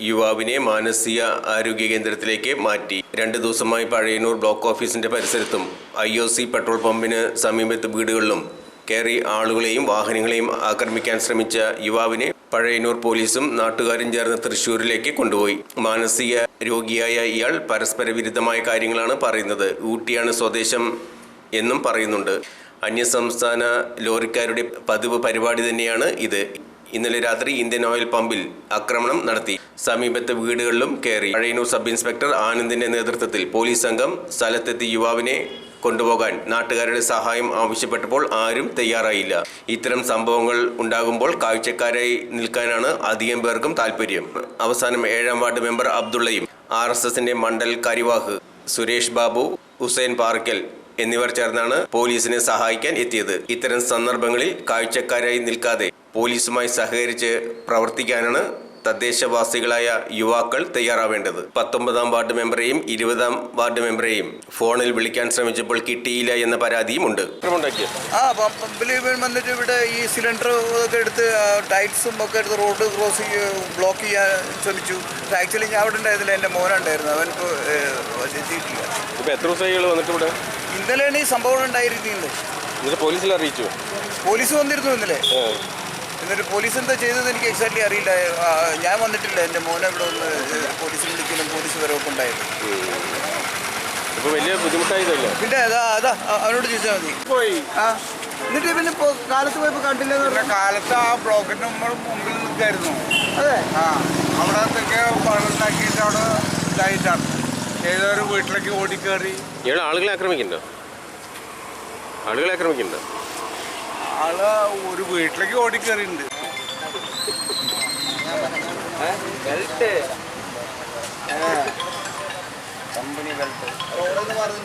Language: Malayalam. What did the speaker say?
യുവാവിനെ മാനസിക ആരോഗ്യ കേന്ദ്രത്തിലേക്ക് മാറ്റി. രണ്ടു ദിവസമായി പഴയന്നൂർ ബ്ലോക്ക് ഓഫീസിന്റെ പരിസരത്തും ഐ ഒ സി പെട്രോൾ പമ്പിന് സമീപത്ത് വീടുകളിലും കയറി ആളുകളെയും വാഹനങ്ങളെയും ആക്രമിക്കാൻ ശ്രമിച്ച യുവാവിനെ പഴയന്നൂർ പോലീസും നാട്ടുകാരും ചേർന്ന് തൃശൂരിലേക്ക് കൊണ്ടുപോയി. മാനസിക രോഗിയായ ഇയാൾ പരസ്പര വിരുദ്ധമായ കാര്യങ്ങളാണ് പറയുന്നത്. ഊട്ടിയാണ് സ്വദേശം എന്നും പറയുന്നുണ്ട്. അന്യസംസ്ഥാന ലോറിക്കാരുടെ പതിവ് പരിപാടി തന്നെയാണ് ഇത്. ഇന്നലെ രാത്രി ഇന്ത്യൻ ഓയിൽ പമ്പിൽ ആക്രമണം നടത്തി. സമീപത്തെ വീടുകളിലും കയറി. പഴയനൂർ സബ് ഇൻസ്പെക്ടർ ആനന്ദിന്റെ നേതൃത്വത്തിൽ പോലീസ് സംഘം സ്ഥലത്തെത്തി യുവാവിനെ കൊണ്ടുപോകാൻ നാട്ടുകാരുടെ സഹായം ആവശ്യപ്പെട്ടപ്പോൾ ആരും തയ്യാറായില്ല. ഇത്തരം സംഭവങ്ങൾ ഉണ്ടാകുമ്പോൾ കാഴ്ചക്കാരായി നിൽക്കാനാണ് അധികം പേർക്കും താല്പര്യം അവസാനം ഏഴാം വാർഡ് മെമ്പർ അബ്ദുള്ളയും ആർ എസ് എസിന്റെ മണ്ഡൽ കരിവാഹ് സുരേഷ് ബാബു ഹുസൈൻ പാർക്കൽ എന്നിവർ ചേർന്നാണ് പോലീസിനെ സഹായിക്കാൻ എത്തിയത്. ഇത്തരം സന്ദർഭങ്ങളിൽ കാഴ്ചക്കാരായി നിൽക്കാതെ പോലീസുമായി സഹകരിച്ച് പ്രവർത്തിക്കാനാണ് തദ്ദേശവാസികളായ യുവാക്കൾ തയ്യാറാവേണ്ടത്. പത്തൊമ്പതാം വാർഡ് മെമ്പറെയും ഇരുപതാം വാർഡ് മെമ്പറെയും ഫോണിൽ വിളിക്കാൻ ശ്രമിച്ചപ്പോൾ കിട്ടിയില്ല എന്ന പരാതിയും ഉണ്ട് ആ വന്നിട്ട് ഇവിടെ ഈ സിലിണ്ടർ ഒക്കെ എടുത്ത് ടൈൽസും ഒക്കെ എടുത്ത് റോഡ് ക്രോസ് ബ്ലോക്ക് ചെയ്യാൻ ശ്രമിച്ചു. ആക്ച്വലി ഞാൻ അവിടെ ഉണ്ടായിരുന്നില്ല. എന്റെ മോനുണ്ടായിരുന്നു. അവനിപ്പോൾ എത്തിയിട്ടില്ല ഇപ്പൊ എത്ര ദിവസമായി വന്നിട്ട് ഇവിടെ? ഇന്നലെയാണ് ഈ സംഭവം ഉണ്ടായിരുന്നു എന്നിട്ട് പോലീസിൽ അറിയിച്ചു? പോലീസ് വന്നിരുന്നു ഇന്നലെ. എന്നിട്ട് പോലീസ് എന്താ ചെയ്തത് എനിക്ക് എക്സാക്ട്ലി അറിയില്ല. ഞാൻ വന്നിട്ടില്ല. എന്റെ മോനെ ഇവിടെ ഒന്ന് പോലീസ് വിളിക്കലും പോലീസ് വരവൊക്കെ ഉണ്ടായിരുന്നു. ഇപ്പൊ വലിയ ബുദ്ധിമുട്ടായതല്ലേ? പിന്നെ അതാ അതാ അവനോട് ചോദിച്ചാൽ മതി. പോയി. ആ എന്നിട്ട് പിന്നെ ഇപ്പോൾ കാലത്ത് പോയപ്പോൾ കണ്ടില്ല കാലത്ത് ആ നമ്മൾ മുമ്പിൽ നിൽക്കായിരുന്നു. അതെ. ആ അവിടത്തൊക്കെ വെള്ളമുണ്ടാക്കിയിട്ട് അവിടെ ഇതായിട്ടാണ്. ഏതോ ഒരു വീട്ടിലേക്ക് ഓടിക്കേറി. ഇയാൾ ആളുകളെ ആക്രമിക്കണ്ടോ ആളുകളെ ആക്രമിക്കണ്ടോ ആൾ ഒരു വീട്ടിലേക്ക് ഓടിക്കയറിയിട്ടുണ്ട് കമ്പനി ബെൽറ്റ്. നിന്ന് പറഞ്ഞു